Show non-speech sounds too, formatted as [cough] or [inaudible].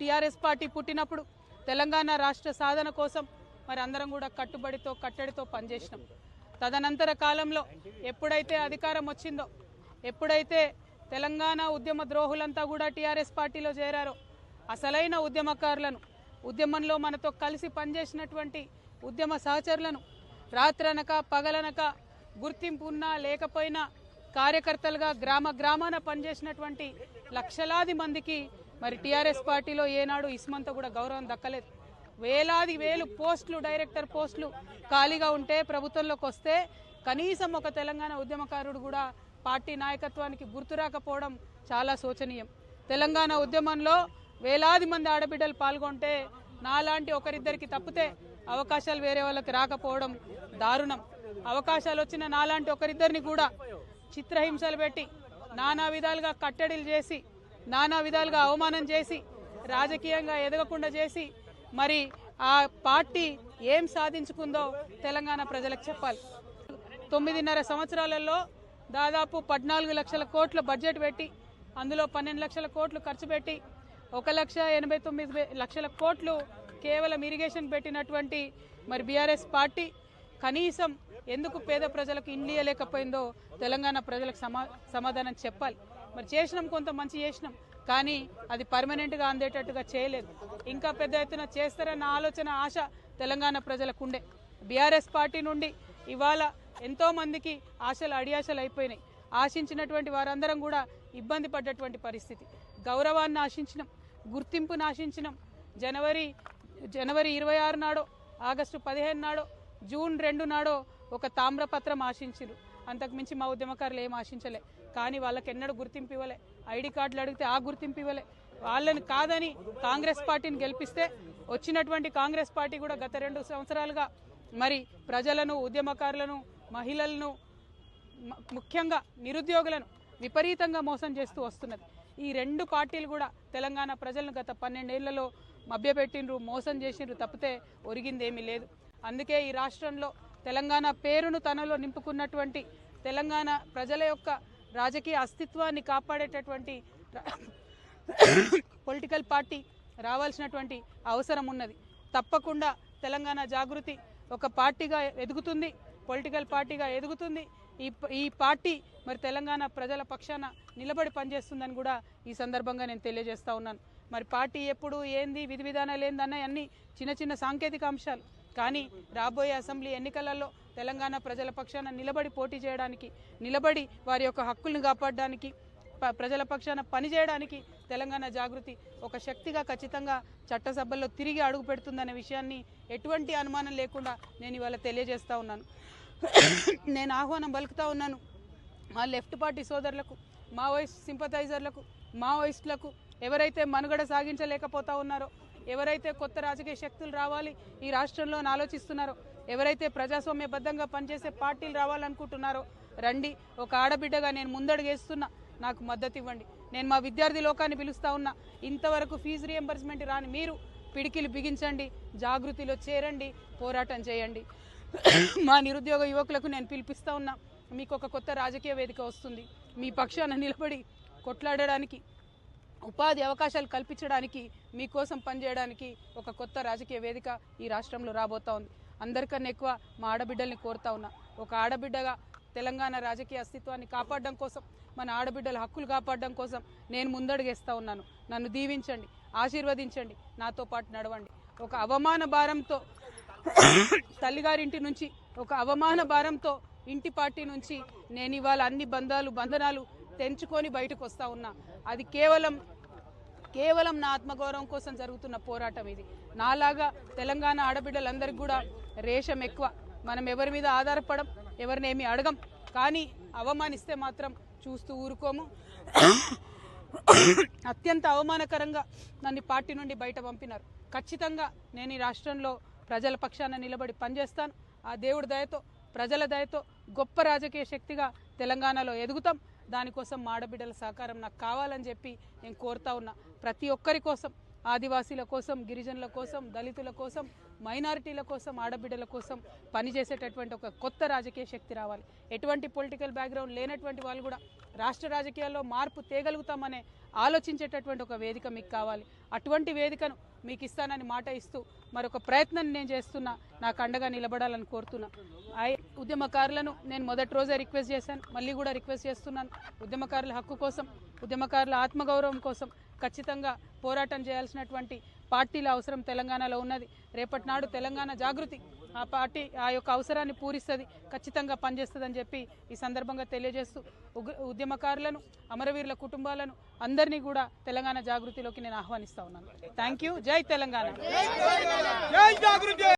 TRS party పుట్టినప్పుడు తెలంగాణ రాష్ట్ర సాధన కోసం మరి అందరం కూడా కట్టుబడితో కట్టడితో పనిచేసినాం. తదనంతర కాలంలో ఎప్పుడైతే అధికారం వచ్చిందో ఎప్పుడైతే తెలంగాణ ఉద్యమ ద్రోహులంతా కూడా టీఆర్ఎస్ పార్టీలో చేరారో అసలైన ఉద్యమకారులను ఉద్యమంలో మనతో కలిసి పనిచేసినటువంటి ఉద్యమ సహచరులను రాత్రనక పగలనక గుర్తింపు ఉన్నా లేకపోయినా కార్యకర్తలుగా గ్రామ గ్రామాన పనిచేసినటువంటి లక్షలాది మందికి మరి టీఆర్ఎస్ పార్టీలో ఏనాడు ఇస్మంత కూడా గౌరవం దక్కలేదు. వేలాది వేలు పోస్టులు డైరెక్టర్ పోస్టులు ఖాళీగా ఉంటే ప్రభుత్వంలోకి వస్తే కనీసం ఒక తెలంగాణ ఉద్యమకారుడు కూడా పార్టీ నాయకత్వానికి గుర్తు రాకపోవడం చాలా శోచనీయం. తెలంగాణ ఉద్యమంలో వేలాది మంది ఆడబిడ్డలు పాల్గొంటే నాలాంటి ఒకరిద్దరికి తప్పితే అవకాశాలు వేరే వాళ్ళకి రాకపోవడం దారుణం. అవకాశాలు వచ్చిన నాలాంటి ఒకరిద్దరిని కూడా చిత్రహింసలు పెట్టి నానా విధాలుగా కట్టడిలు చేసి నానా విధాలుగా అవమానం చేసి రాజకీయంగా ఎదగకుండా చేసి మరి ఆ పార్టీ ఏం సాధించుకుందో తెలంగాణ ప్రజలకు చెప్పాలి. తొమ్మిదిన్నర సంవత్సరాలలో దాదాపు పద్నాలుగు లక్షల కోట్ల బడ్జెట్ పెట్టి అందులో పన్నెండు లక్షల కోట్లు ఖర్చు పెట్టి ఒక లక్ష ఎనభై తొమ్మిది లక్షల కోట్లు కేవలం ఇరిగేషన్ పెట్టినటువంటి మరి బీఆర్ఎస్ పార్టీ కనీసం ఎందుకు పేద ప్రజలకు ఇండియలేకపోయిందో తెలంగాణ ప్రజలకు సమా సమాధానం చెప్పాలి. మరి చేసినాం కొంత మంచి చేసినాం. కానీ అది పర్మనెంట్గా అందేటట్టుగా చేయలేదు. ఇంకా పెద్ద ఎత్తున చేస్తారన్న ఆలోచన ఆశ తెలంగాణ ప్రజలకు ఉండే. బీఆర్ఎస్ పార్టీ నుండి ఇవాళ ఎంతో మందికి ఆశలు అడియాశలు అయిపోయినాయి. ఆశించినటువంటి వారందరం కూడా ఇబ్బంది పడ్డటువంటి పరిస్థితి. గౌరవాన్ని ఆశించినాం గుర్తింపును ఆశించినాం జనవరి జనవరి ఇరవై ఆరు నాడో ఆగస్టు పదిహేను నాడో జూన్ రెండు నాడో ఒక తామ్రపత్రం ఆశించారు అంతకుమించి మా ఉద్యమకారులు ఏం ఆశించలే. కానీ వాళ్ళకి ఎన్నడూ గుర్తింపు ఇవ్వలే. ఐడి కార్డులు అడిగితే ఆ గుర్తింపు ఇవ్వలే. వాళ్ళని కాదని కాంగ్రెస్ పార్టీని గెలిపిస్తే వచ్చినటువంటి కాంగ్రెస్ పార్టీ కూడా గత రెండు సంవత్సరాలుగా మరి ప్రజలను ఉద్యమకారులను మహిళలను ముఖ్యంగా నిరుద్యోగులను విపరీతంగా మోసం చేస్తూ వస్తున్నది. ఈ రెండు పార్టీలు కూడా తెలంగాణ ప్రజలను గత పన్నెండేళ్ళలో మభ్యపెట్టిండ్రు మోసం చేసిండ్రు తప్పితే ఒరిగిందేమీ లేదు. అందుకే ఈ రాష్ట్రంలో తెలంగాణ పేరును తనలో నింపుకున్నటువంటి తెలంగాణ ప్రజల యొక్క రాజకీయ అస్తిత్వాన్ని కాపాడేటటువంటి పొలిటికల్ పార్టీ రావాల్సినటువంటి అవసరం ఉన్నది. తప్పకుండా తెలంగాణ జాగృతి ఒక పార్టీగా ఎదుగుతుంది పొలిటికల్ పార్టీగా ఎదుగుతుంది. ఈ ప- ఈ పార్టీ మరి తెలంగాణ ప్రజల పక్షాన నిలబడి పనిచేస్తుందని కూడా ఈ సందర్భంగా నేను తెలియజేస్తా ఉన్నాను. మరి పార్టీ ఎప్పుడు ఏంది విధి విధానాలు ఏంది అన్నీ చిన్న చిన్న సాంకేతిక అంశాలు. కానీ రాబోయే అసెంబ్లీ ఎన్నికలలో తెలంగాణ ప్రజల పక్షాన నిలబడి పోటీ చేయడానికి నిలబడి వారి యొక్క హక్కుల్ని కాపాడడానికి ప- ప్రజల పక్షాన పనిచేయడానికి తెలంగాణ జాగృతి ఒక శక్తిగా ఖచ్చితంగా చట్టసభల్లో తిరిగి అడుగు పెడుతుందనే విషయాన్ని ఎటువంటి అనుమానం లేకుండా నేను ఇవాళ తెలియజేస్తూ ఉన్నాను. నేను ఆహ్వానం పలుకుతూ ఉన్నాను. మా లెఫ్ట్ పార్టీ సోదరులకు మావోయిస్ట్ సింపథైజర్లకు మావోయిస్టులకు ఎవరైతే మనుగడ సాగించలేకపోతా ఉన్నారో ఎవరైతే కొత్త రాజకీయ శక్తులు రావాలి ఈ రాష్ట్రంలో ఆలోచిస్తున్నారో ఎవరైతే ప్రజాస్వామ్యబద్ధంగా పనిచేసే పార్టీలు రావాలనుకుంటున్నారో రండి ఒక ఆడబిడ్డగా నేను ముందడుగేస్తున్నా నాకు మద్దతు ఇవ్వండి. నేను మా విద్యార్థి లోకాన్ని పిలుస్తా ఉన్నా ఇంతవరకు ఫీజు రియంబర్స్మెంట్ రాని మీరు పిడికిలు బిగించండి జాగృతిలో చేరండి పోరాటం చేయండి. [coughs] మా నిరుద్యోగ యువకులకు నేను పిలిపిస్తా ఉన్నా మీకు ఒక కొత్త రాజకీయ వేదిక వస్తుంది. మీ పక్షాన నిలబడి కొట్లాడడానికి ఉపాధి అవకాశాలు కల్పించడానికి మీకోసం పనిచేయడానికి ఒక కొత్త రాజకీయ వేదిక ఈ రాష్ట్రంలో రాబోతా ఉంది. అందరికన్నా ఎక్కువ మా ఆడబిడ్డల్ని కోరుతా ఉన్నా. ఒక ఆడబిడ్డగా తెలంగాణ రాజకీయ అస్తిత్వాన్ని కాపాడడం కోసం మన ఆడబిడ్డల హక్కులు కాపాడడం కోసం నేను ముందడుగేస్తా ఉన్నాను. నన్ను దీవించండి ఆశీర్వదించండి నాతో పాటు నడవండి. ఒక అవమాన భారంతో తల్లిగారింటి నుంచి ఒక అవమాన భారంతో ఇంటి పార్టీ నుంచి నేను ఇవాళ అన్ని బంధాలు బంధనాలు తెంచుకొని బయటకు వస్తూ ఉన్నా. అది కేవలం కేవలం నా ఆత్మగౌరవం కోసం జరుగుతున్న పోరాటం ఇది. నాలాగా తెలంగాణ ఆడబిడ్డలందరికీ కూడా రేషం ఎక్కువ. మనం ఎవరి మీద ఆధారపడం ఎవరినేమి అడగం. కానీ అవమానిస్తే మాత్రం చూస్తూ ఊరుకోము. అత్యంత అవమానకరంగా నన్ను పార్టీ నుండి బయట పంపినారు. ఖచ్చితంగా నేను ఈ రాష్ట్రంలో ప్రజల పక్షాన నిలబడి పనిచేస్తాను. ఆ దేవుడి దయతో ప్రజల దయతో గొప్ప రాజకీయ శక్తిగా తెలంగాణలో ఎదుగుతాం. దానికోసం మాడబిడ్డల సహకారం నాకు కావాలని చెప్పి నేను కోరుతా ఉన్నా. ప్రతి ఒక్కరి కోసం ఆదివాసీల కోసం గిరిజనుల కోసం దళితుల కోసం మైనారిటీల కోసం ఆడబిడ్డల కోసం పనిచేసేటటువంటి ఒక కొత్త రాజకీయ శక్తి రావాలి. ఎటువంటి పొలిటికల్ బ్యాక్గ్రౌండ్ లేనటువంటి వాళ్ళు కూడా రాష్ట్ర రాజకీయాల్లో మార్పు తేగలుగుతామనే ఆలోచించేటటువంటి ఒక వేదిక మీకు కావాలి. అటువంటి వేదికను మీకు ఇస్తానని మాట ఇస్తూ మరొక ప్రయత్నం నేను చేస్తున్నా. నాకు అండగా నిలబడాలని కోరుతున్నా. ఉద్యమకారులను నేను మొదటి రోజే రిక్వెస్ట్ చేశాను. మళ్ళీ కూడా రిక్వెస్ట్ చేస్తున్నాను. ఉద్యమకారుల హక్కు కోసం ఉద్యమకారుల ఆత్మగౌరవం కోసం ఖచ్చితంగా పోరాటం చేయాల్సినటువంటి పార్టీల అవసరం తెలంగాణలో ఉన్నది. రేపటి నాడు తెలంగాణ జాగృతి. ఆ పార్టీ ఆ యొక్క అవసరాన్ని పూరిస్తుంది ఖచ్చితంగా పనిచేస్తుందని చెప్పి ఈ సందర్భంగా తెలియజేస్తూ ఉద్యమకారులను అమరవీరుల కుటుంబాలను అందరినీ కూడా తెలంగాణ జాగృతిలోకి నేను ఆహ్వానిస్తా ఉన్నాను. థ్యాంక్ యూ జై తెలంగాణ.